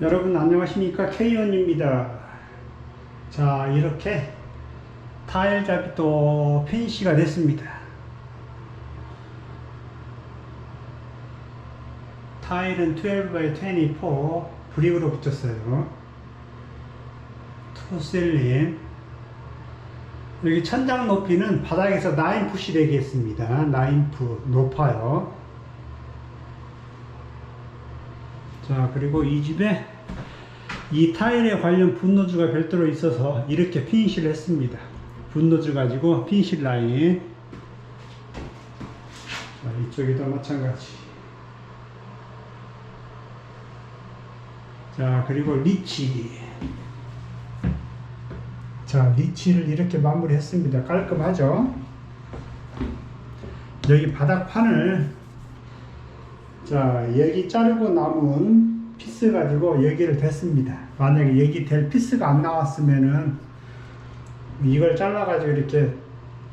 여러분 안녕하십니까? K원입니다. 자 이렇게 타일 잡이 또 피니시가 됐습니다. 타일은 12x24 브릭으로 붙였어요. 투셀린 여기 천장 높이는 바닥에서 9풋이 되겠습니다. 9풋 높아요 자 그리고 이 집에 이 타일에 관련 분노즈가 별도로 있어서 이렇게 피니시를 했습니다. 분노즈 가지고 피니시 라인. 자, 이쪽에도 마찬가지. 자 그리고 리치. 자 리치를 이렇게 마무리 했습니다. 깔끔하죠? 여기 바닥판을 자 여기 자르고 남은 피스 가지고 여기를 댔습니다. 만약에 여기 될 피스가 안 나왔으면은 이걸 잘라 가지고 이렇게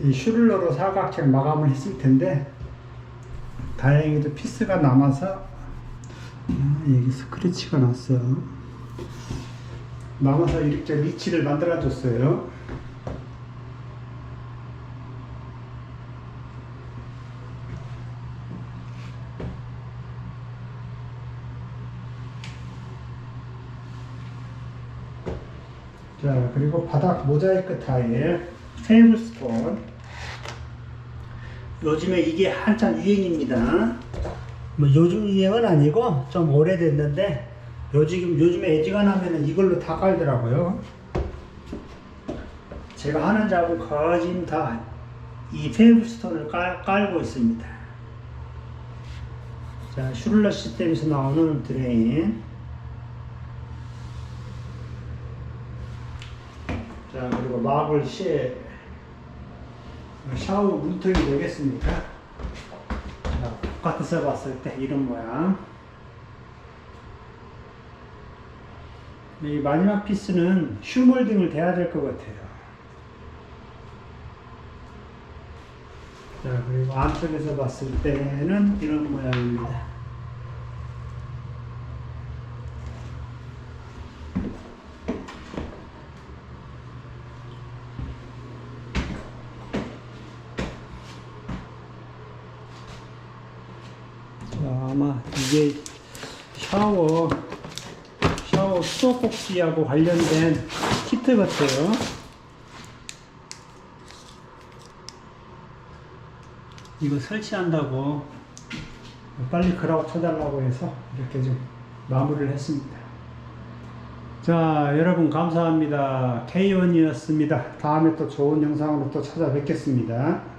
이 슈를러로 사각형 마감을 했을 텐데 다행히도 피스가 남아서 아, 여기 스크래치가 났어. 남아서 이렇게 리치를 만들어 줬어요 자 그리고 바닥 모자이크 타일 테이블스톤. 요즘에 이게 한참 유행입니다. 뭐 요즘 유행은 아니고 좀 오래됐는데 요즘 요즘에 애지간하면은 이걸로 다 깔더라고요. 제가 하는 작업 거진 다이 테이블스톤을 깔, 깔고 있습니다. 자 슈를러 시스템에서 나오는 드레인 자 그리고 마블 쉐 샤워 문턱이 되겠습니까? 자, 바깥에서 봤을 때 이런 모양. 이 마지막 피스는 슈몰딩을 돼야 될 것 같아요. 자 그리고 안쪽에서 봤을 때는 이런 모양입니다 자, 아마 이게 샤워 샤워 수도꼭지하고 관련된 키트 같아요. 이거 설치한다고 빨리 그라고 쳐달라고 해서 이렇게 좀 마무리를 했습니다. 자, 여러분 감사합니다. K1이었습니다. 다음에 또 좋은 영상으로 또 찾아뵙겠습니다.